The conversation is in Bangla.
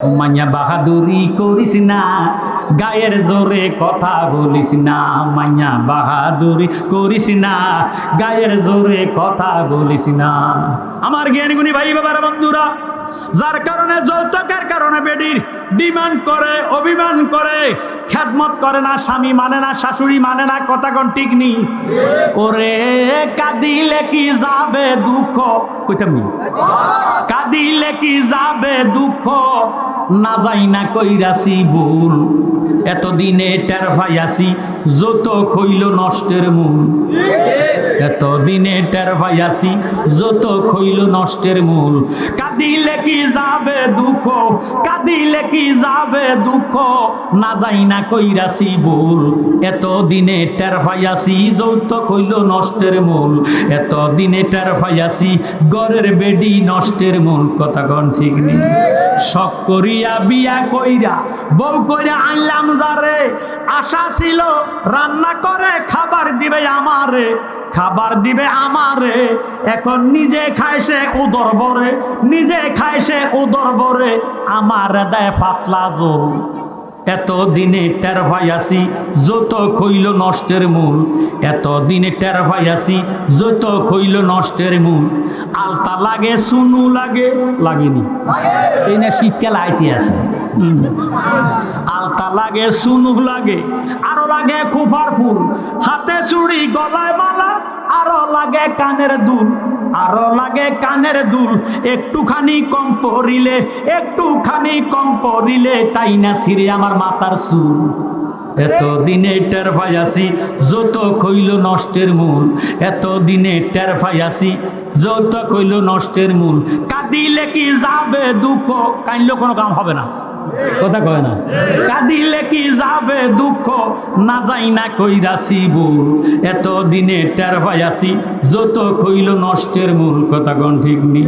মাইয়া বাহাদুরি করিস না, গায়ের জোরে কথা বলিস না, মাইয়া বাহাদুরি করিস না, গায়ের জোরে কথা বলিস না। আমার জ্ঞানীগুণী ভাই বাবার, বন্ধুরা, যার কারণে যৌতুকের কারণে বেডির ডিমান্ড করে, অভিমান করে, খেদমত করে না, স্বামী মানে না, শাশুড়ি মানে না, কথা কোন ঠিক নি ওরে কাঁদিলে কি যাবে দুঃখ? কইতাম কাঁদিলে কি যাবে দুঃখ? না যাই না কইরাছি ভুল। এতদিনে টের ভাই আসি যত কইল নষ্টের মূল। এতদিনে টের ভাইয়াছি যত খইল নষ্টের মূল। কাঁদিলে কি যাবে দুঃখ? কাঁদিলে কি যাবে দুঃখ? না যাই না কইরাছি ভুল। এত দিনে টের ভাইয়াছি যৌত কইল নষ্টের মূল। এত দিনে টের ভাইয়াছি গড়ের বেডি নষ্টের মূল। কথা কন ঠিক নেই? শখ করিয়া বিয়া কইরা, বউ কইরা আনলাম যারে। আশা ছিল, রান্না করে খাবার দিবে আমারে। খাবার দিবে আমারে। এখন নিজে খায় সে উদর বরে নিজে খায় সে উদর বরে আমার দেয় পাতলা জোর। এত দিনে টের ভাইয়াছি যত খইল নষ্টের মূল। এত দিনে টের ভাইয়াছি যত খইল নষ্টের মূল। আলতা লাগে, সুনু লাগে, লাগেনি। এই না শীতকাল আইতে আছে। আলতা লাগে, সুনু লাগে, আরও লাগে খুফার ফুল। হাতে চুড়ি গলায় মালা, আরও লাগে কানের দুল। আরও লাগে কানের দুল। একটুখানি কম পরিলে, একটুখানি কম পরিলে তাই না সিরে আমার মাথার সুর এত দিনে টের ভাইয়াছি যত কইল নষ্টের মূল। এত দিনে টের ভাইয়াছি যত কইল নষ্টের মূল। কাঁদিলে কি যাবে দুঃখ? কাইলে কোনো কাম হবে না। কথা কয় না। কাঁদিলে কি যাবে দুঃখ? না যাই না কইরাছি ভুল এত দিনে টের ভাইয়াছি যত কইল নষ্টের মূল কথা কোন ঠিক নেই।